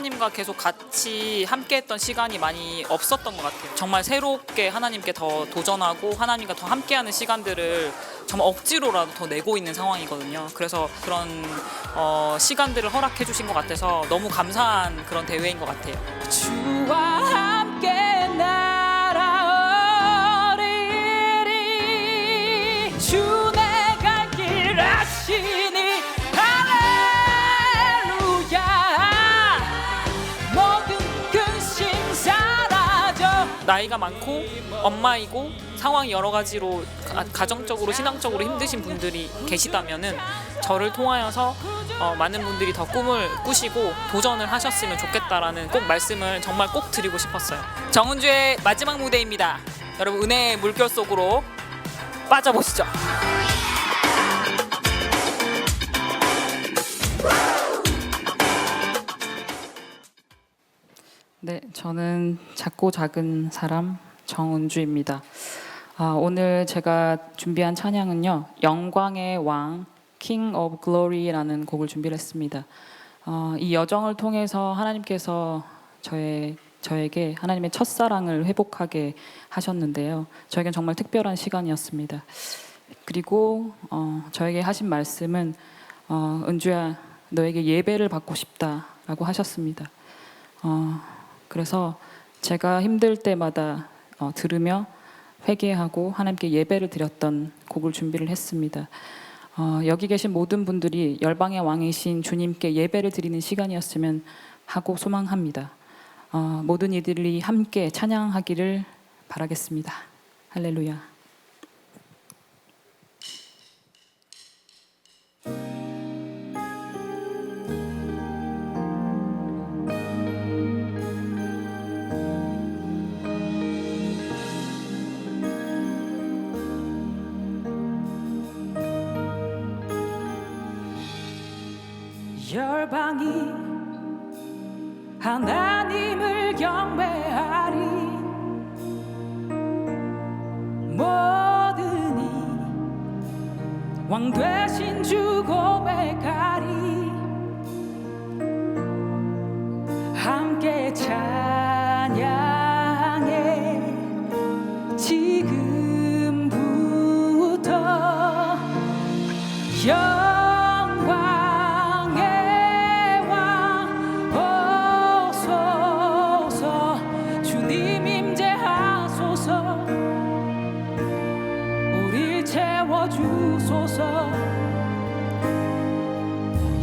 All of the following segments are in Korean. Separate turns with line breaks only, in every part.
하나님과 계속 같이 함께했던 시간이 많이 없었던 것 같아요. 정말 새롭게 하나님께 더 도전하고 하나님과 더 함께하는 시간들을 정말 억지로라도 더 내고 있는 상황이거든요. 그래서 그런 어, 시간들을 허락해 주신 것 같아서 너무 감사한 그런 대회인 것 같아요. 나이가 많고 엄마이고 상황이 여러 가지로 가- 가정적으로 신앙적으로 힘드신 분들이 계시다면은 저를 통하여서 어, 많은 분들이 더 꿈을 꾸시고 도전을 하셨으면 좋겠다라는 꼭 말씀을 정말 꼭 드리고 싶었어요. 정은주의 마지막 무대입니다. 여러분 은혜의 물결 속으로 빠져보시죠.
네, 저는 작고 작은 사람 정은주입니다. 아, 오늘 제가 준비한 찬양은요, 영광의 왕 King of Glory라는 곡을 준비를 했습니다. 어, 이 여정을 통해서 하나님께서 저의 저에게 하나님의 첫사랑을 회복하게 하셨는데요. 저에겐 정말 특별한 시간이었습니다. 그리고 어, 저에게 하신 말씀은 어, 은주야 너에게 예배를 받고 싶다라고 하셨습니다. 어, 그래서 제가 힘들 때마다 어, 들으며 회개하고 하나님께 예배를 드렸던 곡을 준비를 했습니다. 어, 여기 계신 모든 분들이 열방의 왕이신 주님께 예배를 드리는 시간이었으면 하고 소망합니다. 어, 모든 이들이 함께 찬양하기를 바라겠습니다. 할렐루야.
열방이 하나님을 경배하리. 모든 이 왕 되신 주 고백하리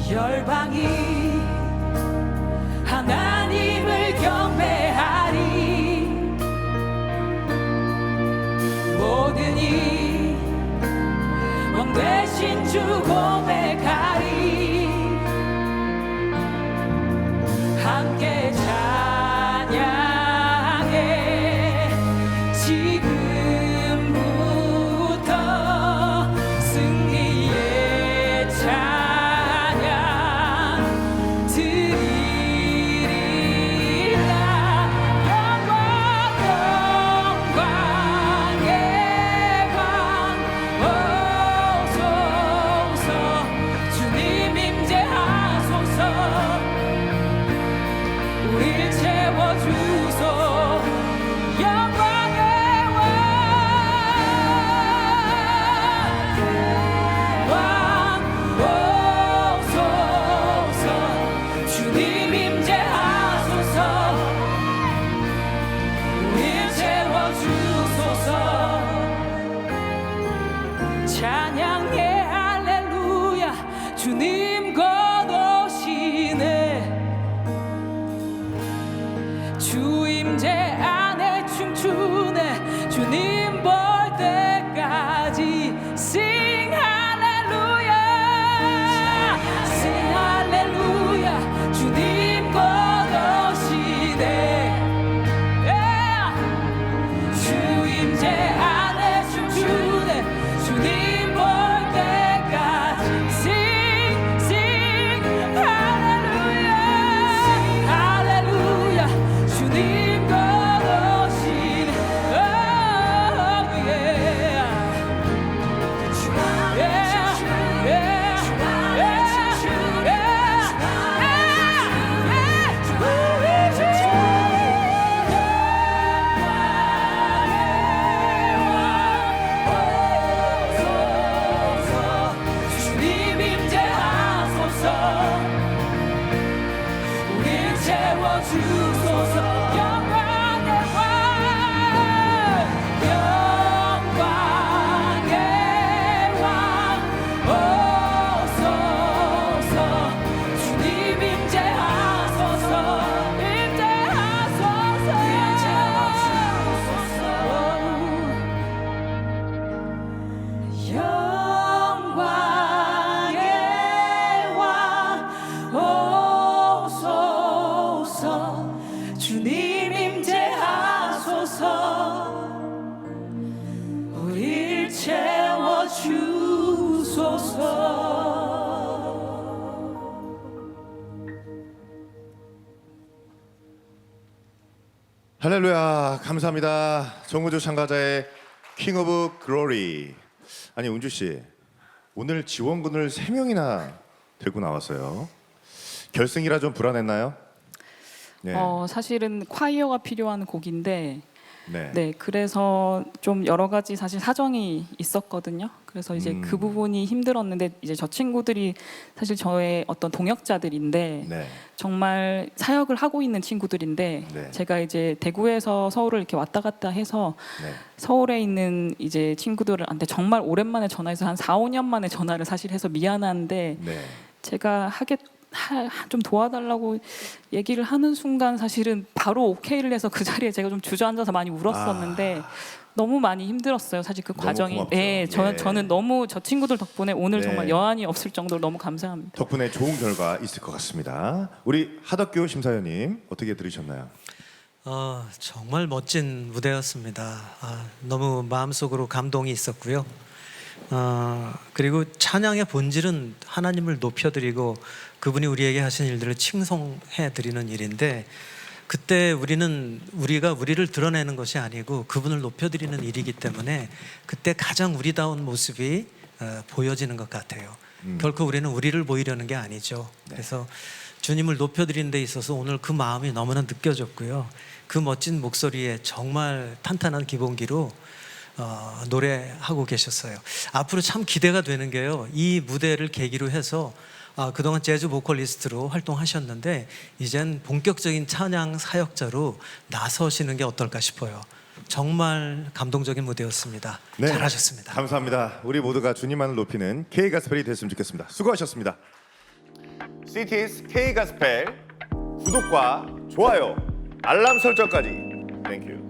열방이 하나님을 경배하리. 모든 이 왕 되신 주고 하소서. 우릴 채워 주소서. 할렐루야
감사합니다. 정우주 참가자의 킹 오브 글로리 아니 운주 씨 오늘 지원군을 세 명이나 들고 나왔어요. 결승이라 좀 불안했나요? 네,
어, 사실은 콰이어가 필요한 곡인데
네.
네, 그래서 좀 여러 가지 사실 사정이 있었거든요. 그래서 이제
음.
그 부분이 힘들었는데 이제 저 친구들이 사실 저의 어떤 동역자들인데
네.
정말 사역을 하고 있는 친구들인데
네.
제가 이제 대구에서 서울을 이렇게 왔다 갔다 해서
네.
서울에 있는 이제 친구들한테 정말 오랜만에 전화해서 한 4, 5년 만에 전화를 사실 해서 미안한데
네.
제가 하겠 하, 좀 도와달라고 얘기를 하는 순간 사실은 바로 오케이를 해서 그 자리에 제가 좀 주저앉아서 많이 울었었는데 너무 많이 힘들었어요. 사실 그
아.
과정이.
고맙죠.
네, 저,
예.
저는 너무 저 친구들 덕분에 오늘
네.
정말 여한이 없을 정도로 너무 감사합니다.
덕분에 좋은 결과 있을 것 같습니다 우리 하덕규 심사위원님 어떻게 들으셨나요?
어, 정말 멋진 무대였습니다. 아, 너무 마음속으로 감동이 있었고요. 어, 그리고 찬양의 본질은 하나님을 높여드리고 그분이 우리에게 하신 일들을 칭송해 드리는 일인데 그때 우리는 우리가 우리를 드러내는 것이 아니고 그분을 높여드리는 일이기 때문에 그때 가장 우리다운 모습이 어, 보여지는 것 같아요. 결코 우리는 우리를 보이려는 게 아니죠. 그래서 주님을 높여드리는 데 있어서 오늘 그 마음이 너무나 느껴졌고요. 그 멋진 목소리에 정말 탄탄한 기본기로 어, 노래하고 계셨어요. 앞으로 참 기대가 되는 게요. 이 무대를 계기로 해서 아, 그동안 재즈 보컬리스트로 활동하셨는데 이젠 본격적인 찬양 사역자로 나서시는 게 어떨까 싶어요. 정말 감동적인 무대였습니다.
네.
잘하셨습니다.
감사합니다 우리 모두가 주님만을 높이는 K 가스펠이 됐으면 좋겠습니다 수고하셨습니다 시티스 K 가스펠 구독과 좋아요 알람 설정까지 땡큐